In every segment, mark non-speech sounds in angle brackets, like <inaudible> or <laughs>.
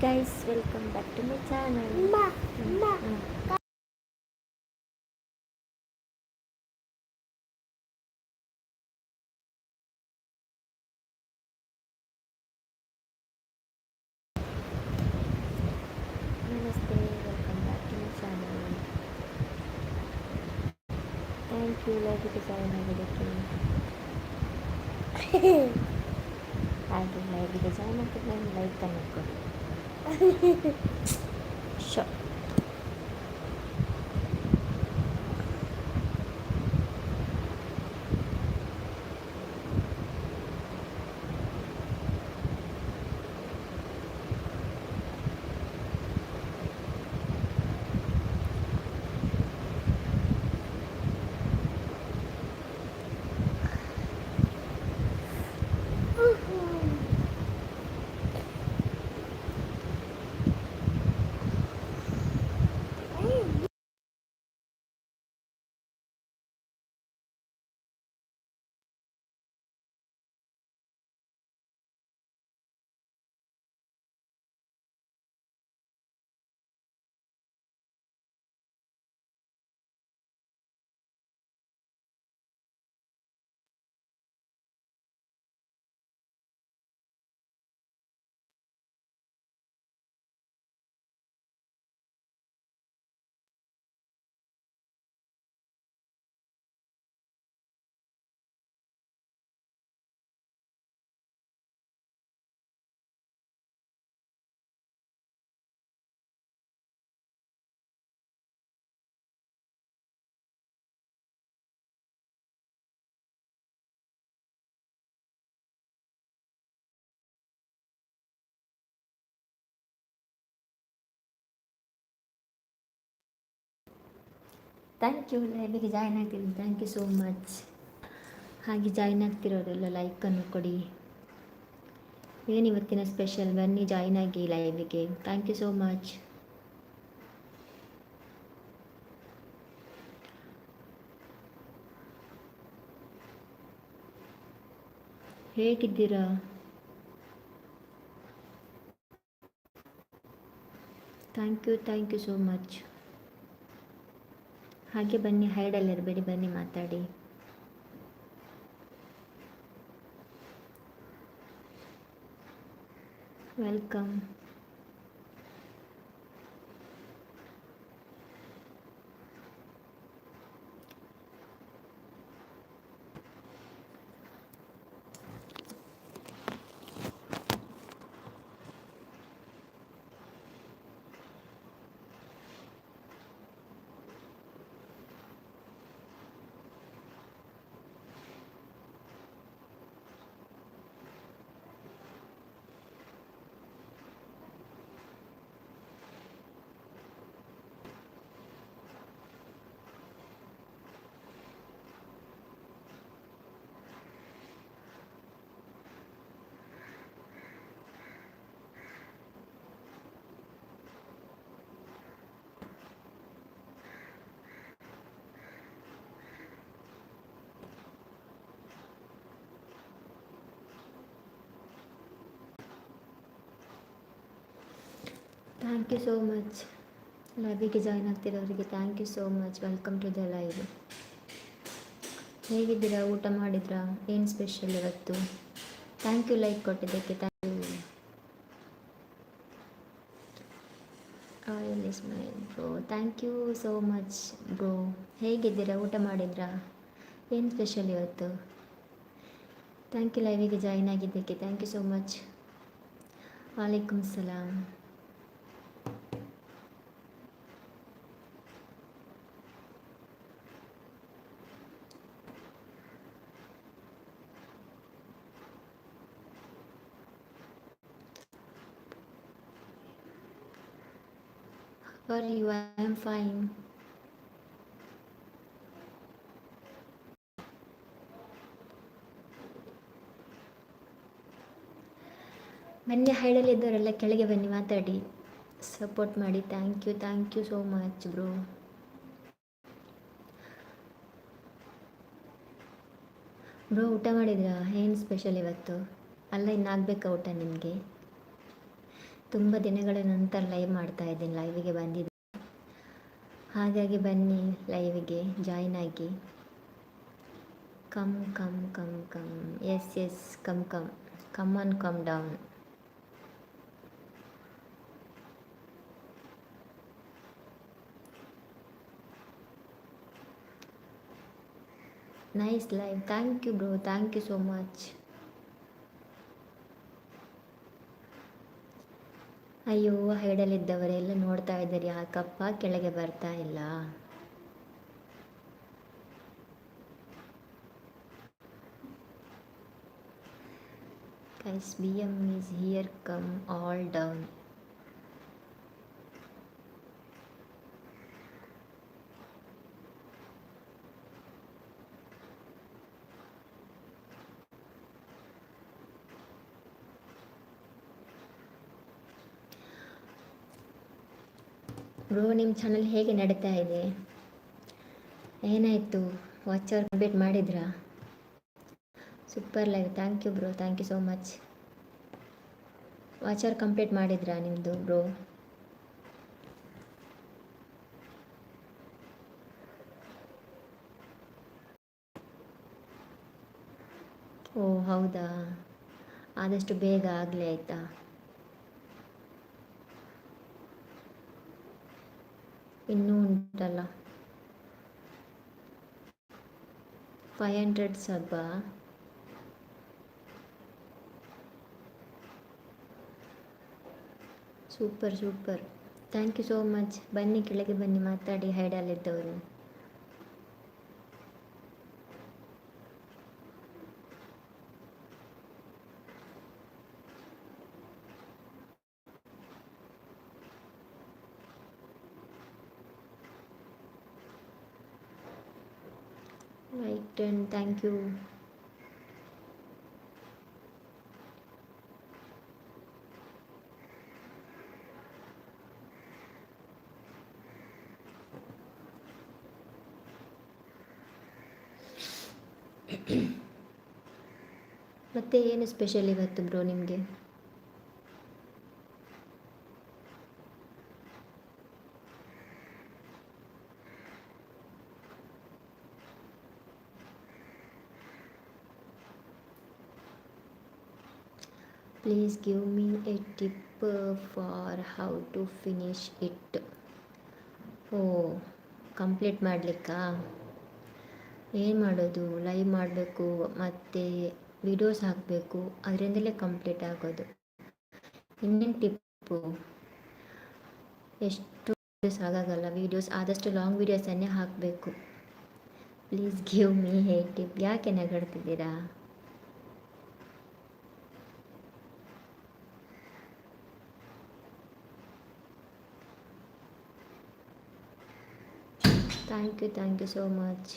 Guys welcome back to my channel ನಮಸ್ತೆ welcome back to my channel thank you live design ಆಗಿದ್ದಕ್ಕೆ ಹಾಗೆ live design ಹಾಕಿದ್ರೆ like に <laughs> thank you ಲೈವಿಗೆ join ಆಗ್ತೀನಿ. Thank you so much ಹಾಗೆ join ಆಗ್ತಿರೋರೆಲ್ಲ ಲೈಕನ್ನು ಕೊಡಿ. ಏನು ಇವತ್ತಿನ ಸ್ಪೆಷಲ್ ಬನ್ನಿ ಜಾಯ್ನ್ ಆಗಿ ಲೈವಿಗೆ ಥ್ಯಾಂಕ್ ಯು ಸೋ ಮಚ್ ಹೇಗಿದ್ದೀರಾ? Thank you thank you so much ಹಾಗೆ ಬನ್ನಿ ಹೈಡಲ್ಲಿ ಇರಬೇಡಿ ಬನ್ನಿ ಮಾತಾಡಿ. Welcome thank you so much ಲೈವಿಗೆ join ಆಗ್ತಿರೋರಿಗೆ thank you so much welcome to the live ಹೇಗಿದ್ದೀರಾ? ಊಟ ಮಾಡಿದ್ರಾ? ಏನು ಸ್ಪೆಷಲ್ ಇವತ್ತು? ಥ್ಯಾಂಕ್ ಯು ಲೈಕ್ ಕೊಟ್ಟಿದ್ದಕ್ಕೆ thank you oil is my bro thank you so much bro ಹೇಗಿದ್ದೀರಾ? ಊಟ ಮಾಡಿದ್ರಾ? ಏನು ಸ್ಪೆಷಲ್ ಇವತ್ತು? ಥ್ಯಾಂಕ್ ಯು ಲೈವಿಗೆ ಜಾಯ್ನ್ ಆಗಿದ್ದಕ್ಕೆ ಥ್ಯಾಂಕ್ ಯು ಸೋ ಮಚ್ ವಾಲೇಕುಮ್ ಸಲಾಮ್ are you? I am fine. ಬನ್ನಿ ಹೈಡಲ್ಲಿ ಇದ್ದವರೆಲ್ಲ ಕೆಳಗೆ ಬನ್ನಿ, ಮಾತಾಡಿ. ಸಪೋರ್ಟ್ ಮಾಡಿ. Thank you thank you so much bro bro ಊಟ ಮಾಡಿದ್ರಾ? ಏನು ಸ್ಪೆಷಲ್ ಇವತ್ತು? ಅಲ್ಲ, ಇನ್ನಾಗಬೇಕಾ ಊಟ ನಿಮಗೆ? ತುಂಬ ದಿನಗಳ ನಂತರ ಲೈವ್ ಮಾಡ್ತಾ ಇದ್ದೀನಿ ಲೈವಿಗೆ ಬಂದಿದ್ದೆ ಹಾಗಾಗಿ ಬನ್ನಿ, ಲೈವಿಗೆ ಜಾಯ್ನ್ ಆಗಿ. Come come come come. Yes yes come come. Come on, come down. Nice live. Thank you bro. Thank you so much. ಅಯ್ಯೋ ಹೈಡಲ್ಲಿದ್ದವರೆಲ್ಲ ನೋಡ್ತಾ ಇದ್ದಾರೆ ಯಾಕಪ್ಪ ಕೆಳಗೆ ಬರ್ತಾ ಇಲ್ಲ guys B M is here come all down. Bro ನಿಮ್ಮ ಚಾನಲ್ ಹೇಗೆ ನಡೀತಾ ಇದೆ? ಏನಾಯಿತು? ವಾಚ್ ಅವರ್ ಕಂಪ್ಲೀಟ್ ಮಾಡಿದ್ರಾ? Super live thank you bro thank you so much watch hour complete ಮಾಡಿದ್ರಾ ನಿಮ್ಮದು ಬ್ರೋ? ಓ, ಹೌದಾ? ಆದಷ್ಟು ಬೇಗ ಆಗಲಿ ಆಯಿತಾ? ಇನ್ನೂ ಉಂಟಲ್ಲ. Five hundred ಸಬ್ಬ? Super super thank you so much ಬನ್ನಿ, ಕೆಳಗೆ ಬನ್ನಿ, ಮಾತಾಡಿ ಹೈಡಲ್ಲಿದ್ದವರು ರೈಟ್ ಆ್ಯಂಡ್ ಥ್ಯಾಂಕ್ ಯು ಮತ್ತೆ ಏನು ಸ್ಪೆಷಲ್ ಇವತ್ತು ಬ್ರೋ ನಿಮಗೆ? Please give me a tip for how to finish it O complete ಮಾಡಲಿಕ್ಕಾ? ಏನು ಮಾಡೋದು? ಲೈವ್ ಮಾಡಬೇಕು, ಮತ್ತು ವಿಡಿಯೋಸ್ ಹಾಕಬೇಕು, ಅದರಿಂದಲೇ ಕಂಪ್ಲೀಟ್ ಆಗೋದು. ಇನ್ನೇನು ಟಿಪ್ಪು? ಎಷ್ಟು ವೀಡಿಯೋಸ್ ಆಗೋಲ್ಲ ವೀಡಿಯೋಸ್ ಆದಷ್ಟು ಲಾಂಗ್ ವೀಡಿಯೋಸನ್ನೇ ಹಾಕಬೇಕು. Please give me hey tip ಯಾಕೆ ನಗಾಡ್ತಿದ್ದೀರಾ? Thank you thank you so much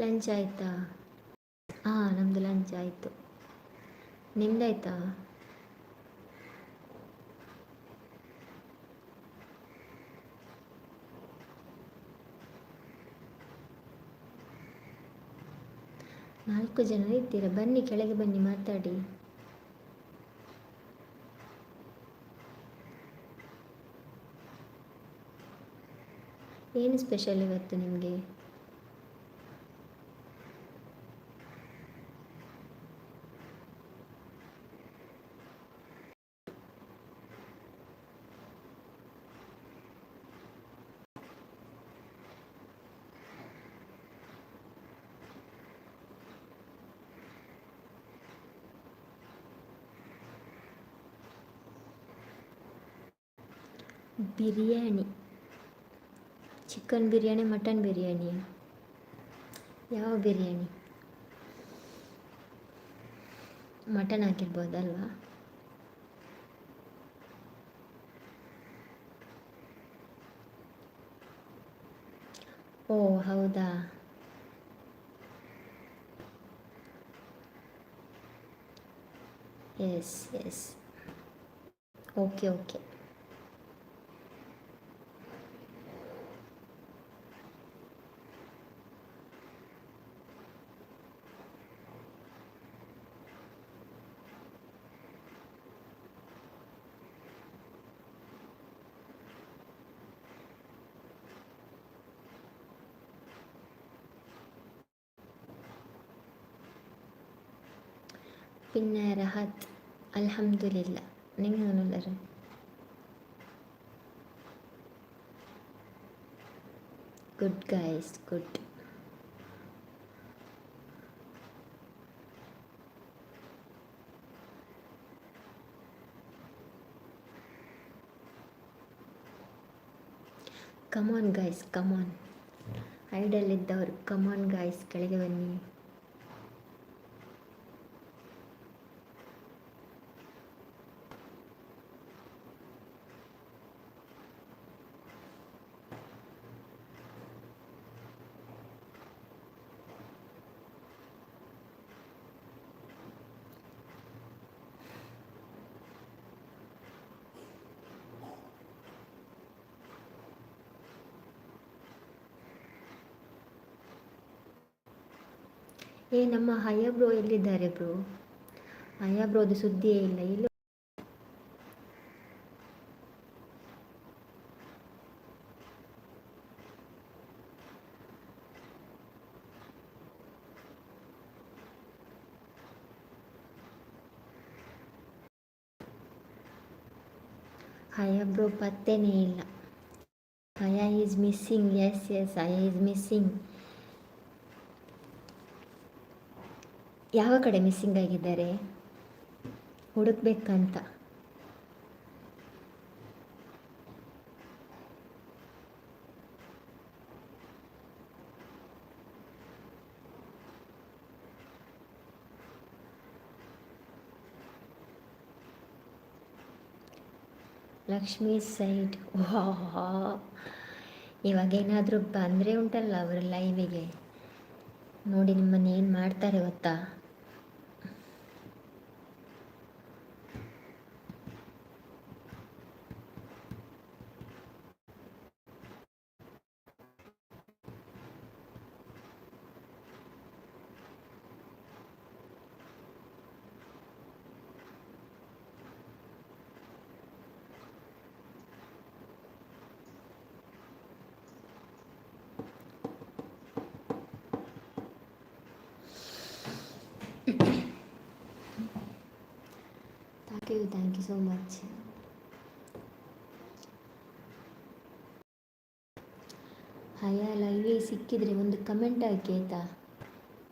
lunch ಆಯಿತಾ? ಹಾಂ ನಮ್ಮದು ಲಂಚ್ ಆಯಿತು. ನಿಮ್ದಾಯ್ತಾ? ನಾಲ್ಕು ಜನ ಇದ್ದೀರಾ? ಬನ್ನಿ ಕೆಳಗೆ ಬನ್ನಿ ಮಾತಾಡಿ. ಏನು ಸ್ಪೆಷಲ್ ಇವತ್ತು ನಿಮಗೆ? Biryani. Chicken biryani, mutton biryani. ಯಾವ ಬಿರಿಯಾನಿ? ಮಟನ್ ಹಾಕಿರ್ಬೋದಲ್ವಾ? ಓ, ಹೌದಾ? ಎಸ್ ಎಸ್ ಓಕೆ ಓಕೆ പിന്നെ റഹത്ത് അൽഹംദുലില്ല നിങ്ങൾ അങ്ങനെയുള്ളവർ good guys good come on guys come on ಐಡಲ್ಲಿದ್ದವರು come on guys ಕೆಳಗೆ ಬನ್ನಿ ಏ, ನಮ್ಮ ಹಯ ಬ್ರೋ ಎಲ್ಲಿದ್ದಾರೆ ಬ್ರೋ? ಹಯ ಬ್ರೋದು ಸುದ್ದಿಯೇ ಇಲ್ಲ. ಇಲ್ಲಿ ಹಯ ಬ್ರೋ ಪತ್ತೆನೇ ಇಲ್ಲ. Haya is missing. Yes yes, Haya is missing. ಯಾವ ಕಡೆ ಮಿಸ್ಸಿಂಗ್ ಆಗಿದ್ದಾರೆ? ಹುಡುಕ್ಬೇಕಂತ. ಲಕ್ಷ್ಮೀ ಸೈಡ್. ಇವಾಗ ಏನಾದರೂ ಬಂದರೆ ಉಂಟಲ್ಲ ಅವರ ಲೈವಿಗೆ ನೋಡಿ ನಿಮ್ಮನ್ನು ಏನು ಮಾಡ್ತಾರೆ ಗೊತ್ತಾ thank you thank you so much Haya ಲೈವೇ ಸಿಕ್ಕಿದರೆ ಒಂದು ಕಮೆಂಟ್ ಹಾಕಿ, ಆಯಿತಾ?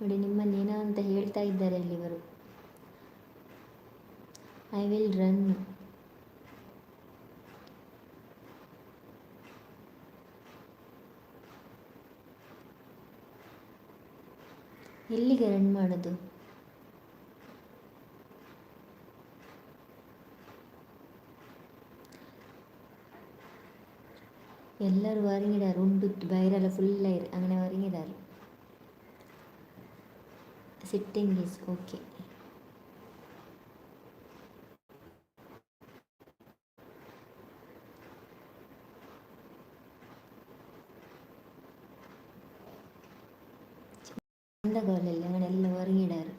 ನೋಡಿ, ನಿಮ್ಮನ್ನು ಏನೋ ಅಂತ ಹೇಳ್ತಾ ಇದ್ದಾರೆ ಅಲ್ಲಿ ಇವರು. ಐ ವಿಲ್ ರನ್ ಎಲ್ಲಿಗೆ ರನ್ ಮಾಡೋದು? എല്ലാവരും ഇറങ്ങിടാറ് ഉണ്ടുറ്റ് ബൈരല ഫുള്ളായി അങ്ങനെ ഇറങ്ങിടാറ് സിറ്റിംഗ് ഈസ് ഓക്കെ എന്താ കോലല്ലേ അങ്ങനെ എല്ലാം ഇറങ്ങിടാറ്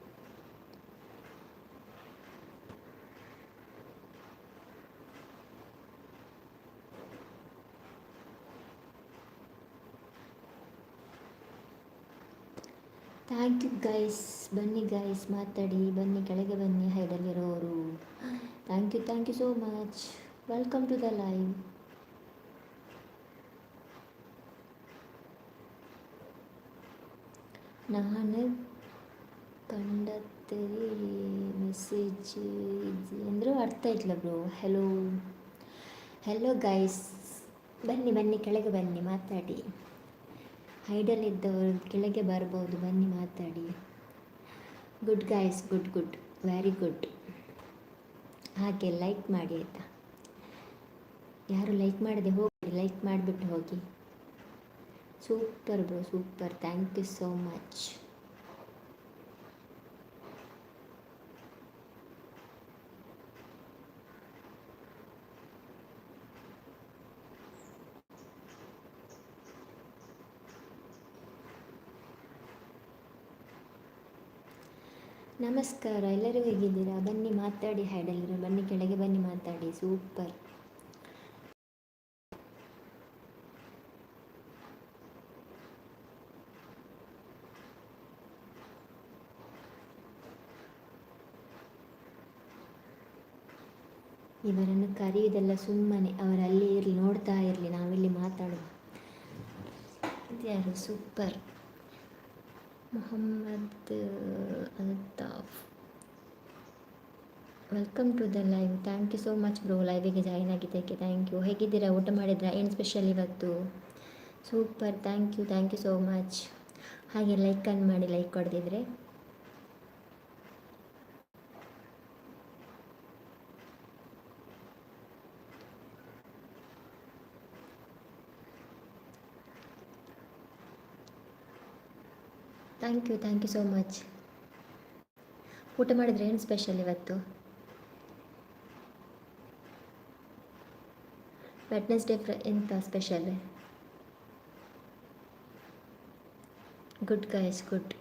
ಥ್ಯಾಂಕ್ ಯು ಗೈಸ್ ಬನ್ನಿ ಗೈಸ್ ಮಾತಾಡಿ. ಬನ್ನಿ, ಕೆಳಗೆ ಬನ್ನಿ ಹೈಡಲ್ಲಿರೋರು thank you thank you so much welcome to the live ನಾನು ಕಂಡತ್ತರಿ ಮೆಸೇಜ್ ಅಂದರೂ ಅರ್ಥ ಆಯ್ತಲ್ಲ ಬ್ರೋ ಹೆಲೋ ಹೆಲೋ ಗೈಸ್ ಬನ್ನಿ ಬನ್ನಿ, ಕೆಳಗೆ ಬನ್ನಿ, ಮಾತಾಡಿ. ಹೈಡಲ್ಲಿದ್ದವರು ಕೆಳಗೆ ಬರ್ಬೋದು ಬನ್ನಿ ಮಾತಾಡಿ. Good guys good good very good ಹಾಗೆ ಲೈಕ್ ಮಾಡಿ ಆಯಿತಾ? ಯಾರು ಲೈಕ್ ಮಾಡದೆ ಹೋಗಿ ಲೈಕ್ ಮಾಡಿಬಿಟ್ಟು ಹೋಗಿ. Super bro super. Thank you so much ನಮಸ್ಕಾರ, ಎಲ್ಲರೂ ಹೇಗಿದ್ದೀರಾ? ಬನ್ನಿ ಮಾತಾಡಿ ಹ್ಯಾಡಲ್ಲಿರೋ ಬನ್ನಿ ಕೆಳಗೆ ಬನ್ನಿ ಮಾತಾಡಿ. ಸೂಪರ್. ಇವರನ್ನು ಕರೆಯುವುದೆಲ್ಲ ಸುಮ್ಮನೆ. ಅವರಲ್ಲಿ ಇರಲಿ, ನೋಡ್ತಾ ಇರಲಿ. ನಾವಿಲ್ಲಿ ಮಾತಾಡುವ. ಯಾರು? Super. Mohammed, Altaf. Welcome to the live thank you so much bro ಲೈವಿಗೆ join ಆಗಿದ್ದಕ್ಕೆ ಥ್ಯಾಂಕ್ ಯು ಹೇಗಿದ್ದೀರಾ? ಊಟ ಮಾಡಿದ್ರಾ? ಏನು ಸ್ಪೆಷಲ್ ಇವತ್ತು? Super thank you thank you so much ಹಾಗೆ ಲೈಕ್ ಅನ್ ಮಾಡಿ like ಕೊಡದಿದ್ರೆ thank you thank you so much ಊಟ ಮಾಡಿದ್ರೆ ಏನು ಸ್ಪೆಷಲ್ ಇವತ್ತು? ವೆಡ್ನೆಸ್ಡೇ ಫ್ರ ಎಂತ ಸ್ಪೆಷಲ್ ಗುಡ್ ಗೈಸ್ ಗುಡ್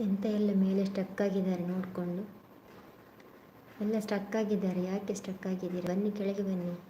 ಎಂತ ಎಲ್ಲ ಮೇಲೆ ಸ್ಟಕ್ ಆಗಿದ್ದಾರೆ ನೋಡಿಕೊಂಡು. ಎಲ್ಲ ಸ್ಟಕ್ ಆಗಿದ್ದಾರೆ. ಯಾಕೆ ಸ್ಟಕ್ ಆಗಿದ್ದೀರಿ? ಬನ್ನಿ, ಕೆಳಗೆ ಬನ್ನಿ.